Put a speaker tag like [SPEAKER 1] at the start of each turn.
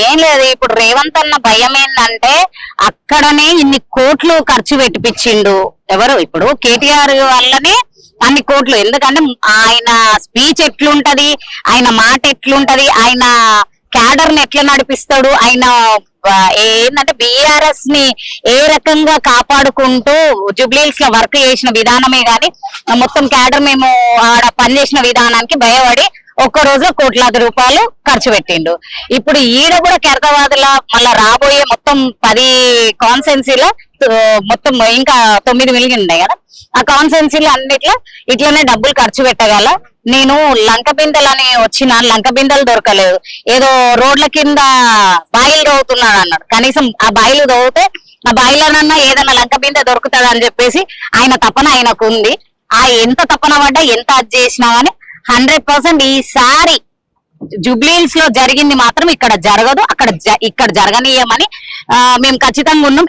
[SPEAKER 1] ఏం లేదు. ఇప్పుడు రేవంత్ అన్న భయం ఏంటంటే అక్కడనే ఇన్ని కోట్లు ఖర్చు పెట్టిపించిండు ఎవరు? ఇప్పుడు కేటీఆర్ వల్లనే అన్ని కోట్లు. ఎందుకంటే ఆయన స్పీచ్ ఎట్లుంటది? ఆయన మాట ఎట్లుంటది? ఆయన క్యాడర్ని ఎట్లా నడిపిస్తాడు? ఆయన ఏంటంటే బిఆర్ఎస్ని ఏ రకంగా కాపాడుకుంటూ జుబ్లీల్స్లో వర్క్ చేసిన విధానమే గాని మొత్తం క్యాడర్ మేము ఆడ పనిచేసిన విధానానికి భయపడి ఒక్క రోజులో కోట్లాది రూపాయలు ఖర్చు పెట్టిండు. ఇప్పుడు ఈడ కూడా కెరకవాదుల మళ్ళా రాబోయే మొత్తం పది కాన్సెన్సీలో మొత్తం ఇంకా తొమ్మిది మిలిగి ఉన్నాయి కదా. ఆ కాన్సెన్సీలు అన్నిట్లో ఇట్లనే డబ్బులు ఖర్చు పెట్టగల. నేను లంక బిందెలని వచ్చిన లంక బిందెలు దొరకలేదు. ఏదో రోడ్ల కింద బాయిలు తవ్వుతున్నాడు అన్నాడు. కనీసం ఆ బాయిలు తవ్వుతే ఆ బాయిలోనన్నా ఏదైనా లంక బిందె దొరుకుతుంది అని చెప్పేసి ఆయన తపన ఆయనకు ఉంది ఆ ఎంత తపన పడ్డా ఎంత అది చేసినా కానీ హండ్రెడ్ పర్సెంట్ ఈసారి జుబ్లీల్స్లో జరిగింది మాత్రం ఇక్కడ జరగదు. అక్కడ ఇక్కడ జరగనీయమని మేము ఖచ్చితంగా ఉన్నాం.